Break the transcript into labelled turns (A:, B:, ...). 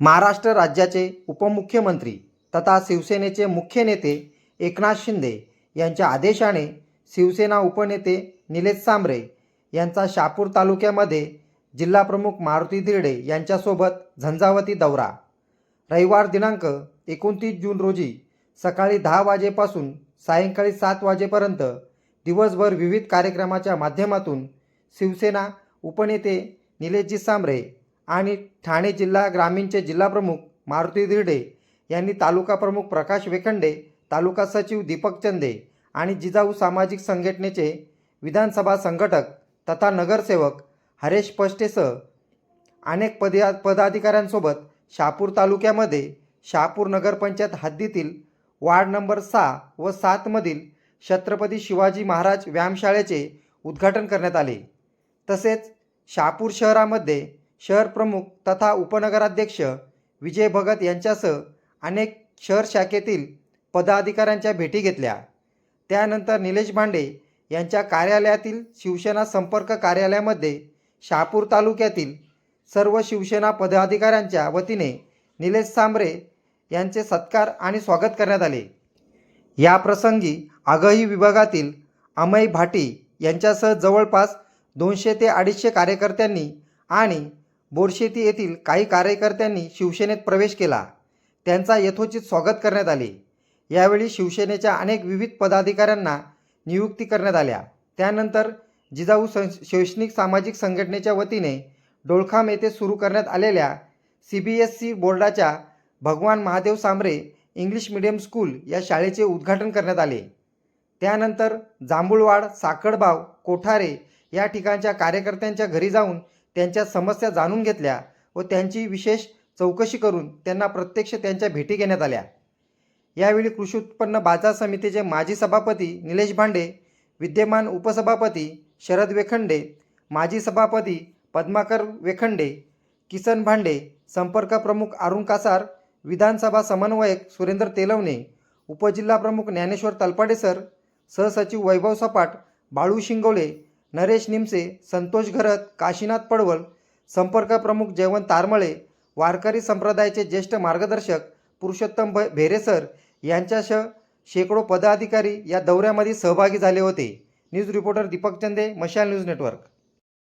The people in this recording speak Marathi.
A: महाराष्ट्र राज्याचे उपमुख्यमंत्री तथा शिवसेनेचे मुख्य नेते एकनाथ शिंदे यांच्या आदेशाने शिवसेना उपनेते निलेश सांबरे यांचा शापूर तालुक्यामध्ये जिल्हाप्रमुख मारुती धिरडे यांच्यासोबत झंझावती दौरा. रविवार दिनांक एकोणतीस जून रोजी सकाळी दहा वाजेपासून सायंकाळी सात वाजेपर्यंत दिवसभर विविध कार्यक्रमाच्या माध्यमातून शिवसेना उपनेते निलेशजी सांबरे आणि ठाणे जिल्हा ग्रामीणचे जिल्हाप्रमुख मारुती धिरडे यांनी तालुका प्रमुख प्रकाश वेखंडे तालुका सचिव दीपक चंदे आणि जिजाऊ सामाजिक संघटनेचे विधानसभा संघटक तथा नगरसेवक हरेश पष्टेसह अनेक पदा पदाधिकाऱ्यांसोबत शहापूर तालुक्यामध्ये शहापूर नगरपंचायत हद्दीतील वार्ड नंबर सहा व सातमधील छत्रपती शिवाजी महाराज व्यायामशाळेचे उद्घाटन करण्यात आले. तसेच शहापूर शहरामध्ये शहर प्रमुख तथा उपनगराध्यक्ष विजय भगत यांच्यासह अनेक शहर शाखेतील पदाधिकाऱ्यांच्या भेटी घेतल्या. त्यानंतर निलेश भांडे यांच्या कार्यालयातील शिवसेना संपर्क कार्यालयामध्ये शहापूर तालुक्यातील सर्व शिवसेना पदाधिकाऱ्यांच्या वतीने निलेश सांबरे यांचे सत्कार आणि स्वागत करण्यात आले. या प्रसंगी आगही विभागातील अमय भाटी यांच्यासह जवळपास दोनशे ते अडीचशे कार्यकर्त्यांनी आणि बोरशेती येथील काही कार्यकर्त्यांनी शिवसेनेत प्रवेश केला. त्यांचा यथोचित स्वागत करण्यात आले. यावेळी शिवसेनेच्या अनेक विविध पदाधिकाऱ्यांना नियुक्ती करण्यात आल्या. त्यानंतर जिजाऊ सं शैक्षणिक सामाजिक संघटनेच्या वतीने डोळखाम येथे सुरू करण्यात आलेल्या सी बी एस सी बोर्डाच्या Bhagwan Mahadev Sambare English medium school या शाळेचे उद्घाटन करण्यात आले. त्यानंतर जांभूळवाड साकडबाव कोठारे या ठिकाणच्या कार्यकर्त्यांच्या घरी जाऊन त्यांच्या समस्या जाणून घेतल्या व त्यांची विशेष चौकशी करून त्यांना प्रत्यक्ष त्यांच्या भेटी घेण्यात आल्या. यावेळी कृषी उत्पन्न बाजार समितीचे माजी सभापती निलेश भांडे विद्यमान उपसभापती शरद वेखंडे माजी सभापती पद्माकर वेखंडे किसन भांडे संपर्क प्रमुख अरुण कासार विधानसभा समन्वयक सुरेंद्र तेलवणे उपजिल्हा प्रमुख ज्ञानेश्वर तलपाडे सर सहसचिव वैभव सपाट बाळू शिंगोले नरेश निमसे संतोष घरत काशीनाथ पडवल संपर्क प्रमुख जयवंत तारमळे वारकरी संप्रदायाचे ज्येष्ठ मार्गदर्शक पुरुषोत्तम भ भेरेसर यांच्यासह शेकडो पदाधिकारी या दौऱ्यामध्ये सहभागी झाले होते. न्यूज रिपोर्टर दीपक चंदे मशाल न्यूज नेटवर्क.